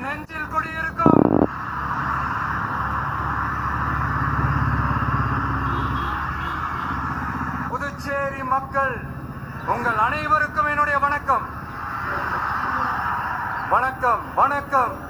நெஞ்சில் குடியிருக்கும். புதுச்சேரி மக்கள் உங்கள் அனைவருக்கும் என்னுடைய வணக்கம். வணக்கம் வணக்கம்.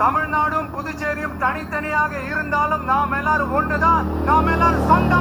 தமிழ்நாடும் புதுச்சேரியும் தனித்தனியாக இருந்தாலும் நாம் எல்லாரும் ஒன்றுதான். நாம் எல்லாரும் சொந்தம்